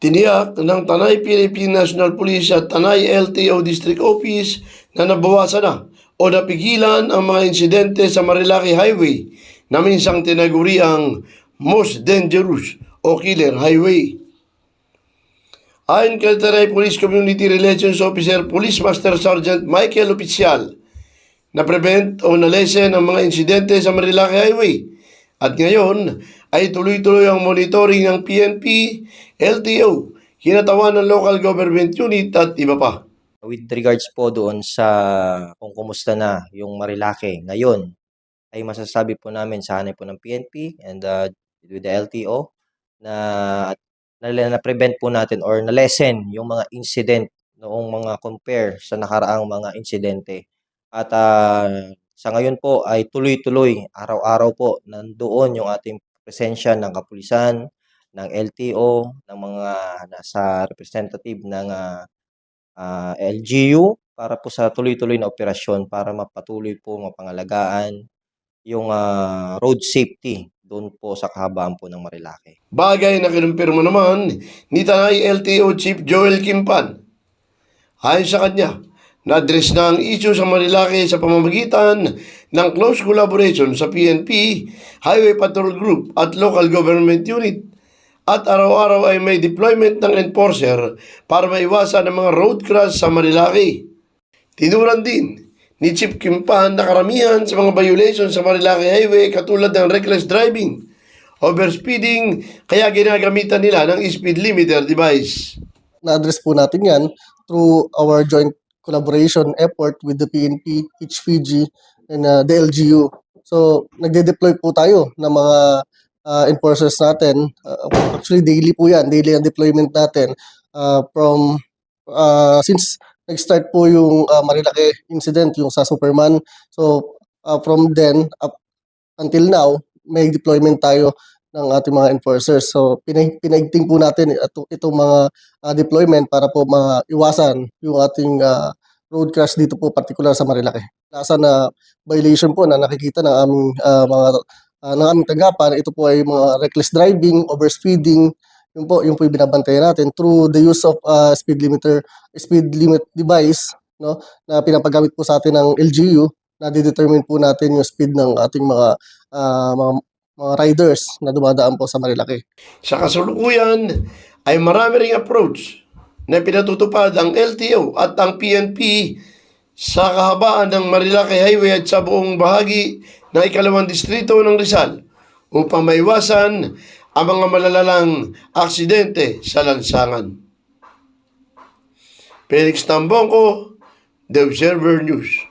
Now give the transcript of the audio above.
Tiniyak ng Tanay Philippine National Police at Tanay LTO District Office na nabawasan na o napigilan ang mga insidente sa Marilaki Highway na minsang tinaguri ang most dangerous o killer highway. Ayon kay Tanay Police Community Relations Officer Police Master Sergeant Michael Oficial, na-prevent o na-lessen ang mga insidente sa Marilaki Highway. At ngayon ay tuloy-tuloy ang monitoring ng PNP, LTO, kinatawan ng local government unit at iba pa. With regards po doon sa kung kumusta na yung Marilake ngayon, ay masasabi po namin sa hanay po ng PNP and uh, with the LTO na na, na po natin or na lessen yung mga incident noong mga compare sa nakaraang mga insidente. At ah, sa ngayon po ay tuloy-tuloy, araw-araw po nandoon yung ating presensya ng kapulisan, ng LTO, ng mga nasa representative ng ah, ah, LGU para po sa tuloy-tuloy na operasyon para mapatuloy po mapangalagaan yung ah, road safety doon po sa kahabaan po ng Marilake. Bagay na kinumpirma naman ni Tanay LTO Chief Joel Kimpan. Ayon sa kanya, na-address na ang issue sa Marilaki sa pamamagitan ng close collaboration sa PNP, Highway Patrol Group at local government unit. At araw-araw ay may deployment ng enforcer para maiwasan ang mga road crash sa Marilaki. Tinuran din ni Chief Kimpan na karamihan sa mga violations sa Marilaki Highway katulad ng reckless driving, overspeeding, kaya ginagamitan nila ng speed limiter device. na-address po natin yan through our joint collaboration effort with the PNP, HPG, and uh, the LGU. So, nagde-deploy po tayo ng mga uh, enforcers natin. Uh, actually, daily po yan. Daily ang deployment natin uh, from uh, since nag-start po yung uh, Marilaki incident, yung sa Superman. So, uh, from then up until now, may deployment tayo ng ating mga enforcers. So, pinag pinaigting po natin ito, itong mga uh, deployment para po maiwasan yung ating uh, road crash dito po particular sa Marilaki. Nasa na violation po na nakikita ng aming uh, mga uh, ng aming tanggapan, ito po ay mga reckless driving, overspeeding, yung po yung po yung binabantayan natin through the use of uh, speed limiter speed limit device no na pinapagamit po sa atin ng LGU na determine po natin yung speed ng ating mga uh, mga, mga riders na dumadaan po sa Marilaki. Sa kasulukuyan ay marami ring approach na pinatutupad ang LTO at ang PNP sa kahabaan ng Marilaki Highway at sa buong bahagi ng ikalawang distrito ng Rizal upang maiwasan ang mga malalalang aksidente sa lansangan. Felix Tambongko, The Observer News.